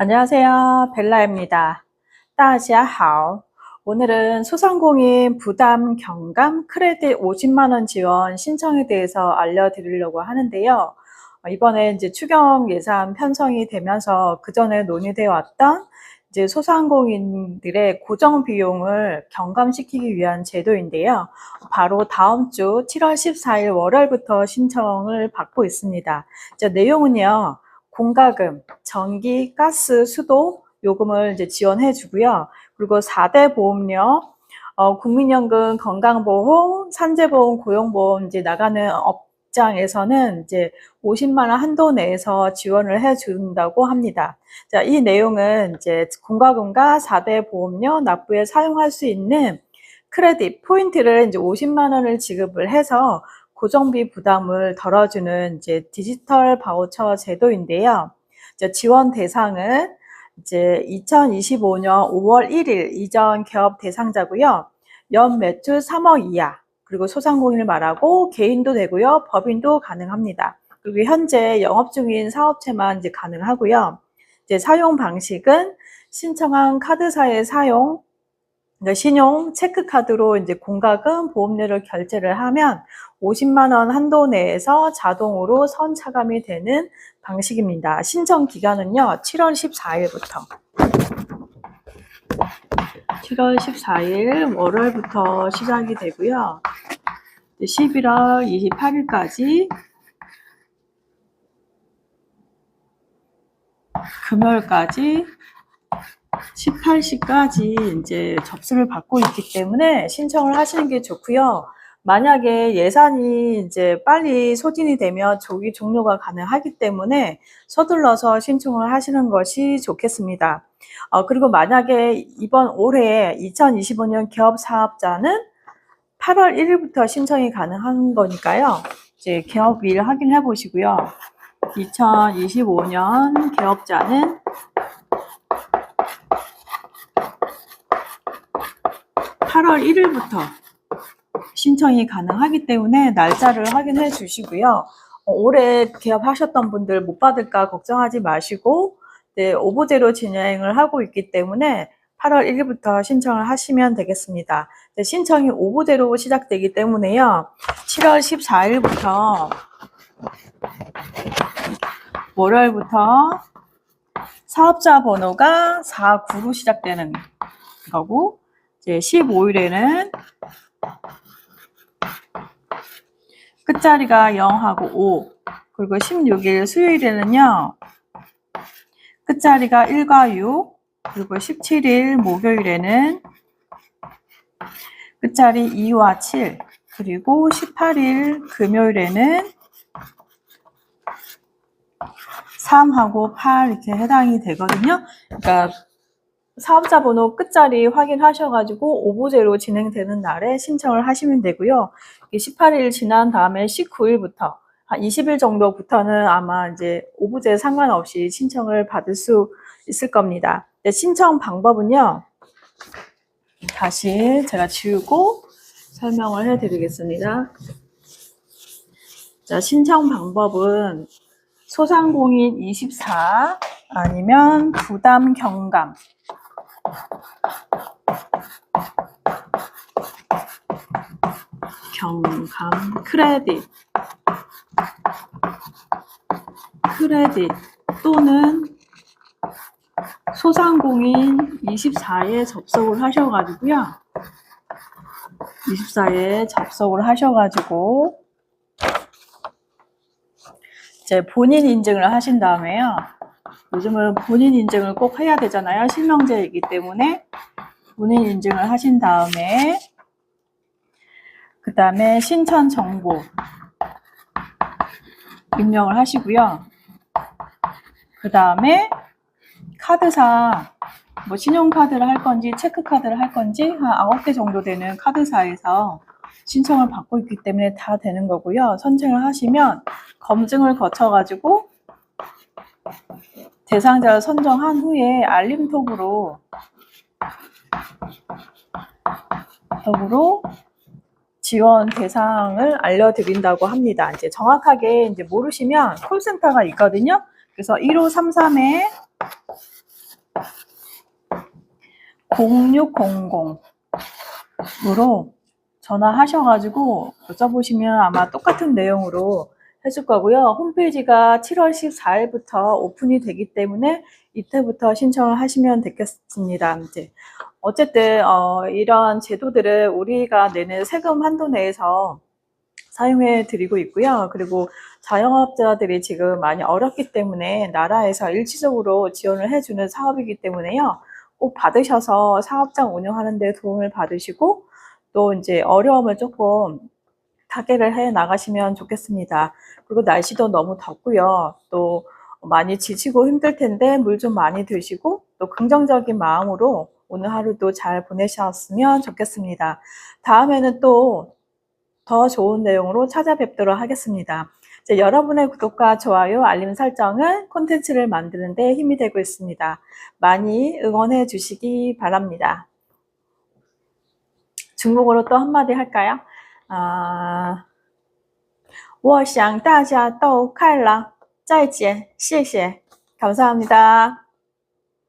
안녕하세요. 벨라입니다. 따샤하오. 오늘은 소상공인 부담 경감 크레딧 50만원 지원 신청에 대해서 알려드리려고 하는데요. 어, 이번에 이제 추경 예산 편성이 되면서 그전에 논의되어 왔던 이제 소상공인들의 고정 비용을 경감시키기 위한 제도인데요. 바로 다음 주 7월 14일 월요일부터 신청을 받고 있습니다. 자, 내용은요. 공과금, 전기, 가스, 수도 요금을 이제 지원해 주고요. 그리고 4대 보험료, 어, 국민연금, 건강보험, 산재보험, 고용보험 이제 나가는 업장에서는 이제 50만 원 한도 내에서 지원을 해 준다고 합니다. 자, 이 내용은 이제 공과금과 4대 보험료 납부에 사용할 수 있는 크레딧 포인트를 이제 50만 원을 지급을 해서 고정비 부담을 덜어주는 이제 디지털 바우처 제도인데요. 이제 지원 대상은 이제 2025년 5월 1일 이전 기업 대상자고요. 연 매출 3억 이하, 그리고 소상공인을 말하고 개인도 되고요. 법인도 가능합니다. 그리고 현재 영업 중인 사업체만 이제 가능하고요. 이제 사용 방식은 신청한 카드사의 사용, 그러니까 신용 체크카드로 이제 공과금 보험료를 결제를 하면 50만 원 한도 내에서 자동으로 선 차감이 되는 방식입니다. 신청 기간은요. 7월 14일부터 7월 14일 월요일부터 시작이 되고요. 11월 28일까지 금요일까지 18시까지 이제 접수를 받고 있기 때문에 신청을 하시는 게 좋고요. 만약에 예산이 이제 빨리 소진이 되면 조기 종료가 가능하기 때문에 서둘러서 신청을 하시는 것이 좋겠습니다. 어, 그리고 만약에 이번 올해 2025년 기업 사업자는 8월 1일부터 신청이 가능한 거니까요. 이제 기업일 확인해 보시고요. 2025년 기업자는 8월 1일부터 신청이 가능하기 때문에 날짜를 확인해 주시고요. 어, 올해 개업하셨던 분들 못 받을까 걱정하지 마시고 네, 오보제로 진행을 하고 있기 때문에 8월 1일부터 신청을 하시면 되겠습니다. 네, 신청이 오보제로 시작되기 때문에요. 7월 14일부터 월요일부터 사업자 번호가 49로 시작되는 거고 이제 15일에는 끝자리가 0하고 5 그리고 16일 수요일에는요 끝자리가 1과 6 그리고 17일 목요일에는 끝자리 2와 7 그리고 18일 금요일에는 3하고 8 이렇게 해당이 되거든요. 그러니까 사업자 번호 끝자리 확인하셔가지고 오보제로 진행되는 날에 신청을 하시면 되고요. 18일 지난 다음에 19일부터 한 20일 정도부터는 아마 이제 오보제 상관없이 신청을 받을 수 있을 겁니다. 신청 방법은요. 다시 제가 지우고 설명을 해드리겠습니다. 자, 신청 방법은 소상공인 24 아니면 부담 경감 경감 크레딧 크레딧 또는 소상공인 24에 접속을 하셔가지고요. 24에 접속을 하셔가지고 이제 본인 인증을 하신 다음에요. 요즘은 본인 인증을 꼭 해야 되잖아요. 실명제이기 때문에 본인 인증을 하신 다음에 그 다음에 신청 정보 입력을 하시고요. 그 다음에 카드사 뭐 신용카드를 할 건지 체크카드를 할 건지 한 9개 정도 되는 카드사에서 신청을 받고 있기 때문에 다 되는 거고요. 선택을 하시면 검증을 거쳐가지고 대상자를 선정한 후에 알림톡으로 톡으로 지원 대상을 알려드린다고 합니다. 이제 정확하게 이제 모르시면 콜센터가 있거든요. 그래서 1533에 0600으로 전화하셔가지고 여쭤보시면 아마 똑같은 내용으로 해줄 거고요. 홈페이지가 7월 14일부터 오픈이 되기 때문에 이때부터 신청을 하시면 되겠습니다. 이제 어쨌든 어, 이런 제도들을 우리가 내는 세금 한도 내에서 사용해 드리고 있고요. 그리고 자영업자들이 지금 많이 어렵기 때문에 나라에서 일시적으로 지원을 해주는 사업이기 때문에요. 꼭 받으셔서 사업장 운영하는 데 도움을 받으시고 또 이제 어려움을 조금 타개를 해 나가시면 좋겠습니다. 그리고 날씨도 너무 덥고요. 또 많이 지치고 힘들 텐데 물 좀 많이 드시고 또 긍정적인 마음으로 오늘 하루도 잘 보내셨으면 좋겠습니다. 다음에는 또 더 좋은 내용으로 찾아뵙도록 하겠습니다. 여러분의 구독과 좋아요, 알림 설정은 콘텐츠를 만드는 데 힘이 되고 있습니다. 많이 응원해 주시기 바랍니다. 중국어로 또 한마디 할까요? 아, 我想大家都快乐。再见，谢谢，감사합니다.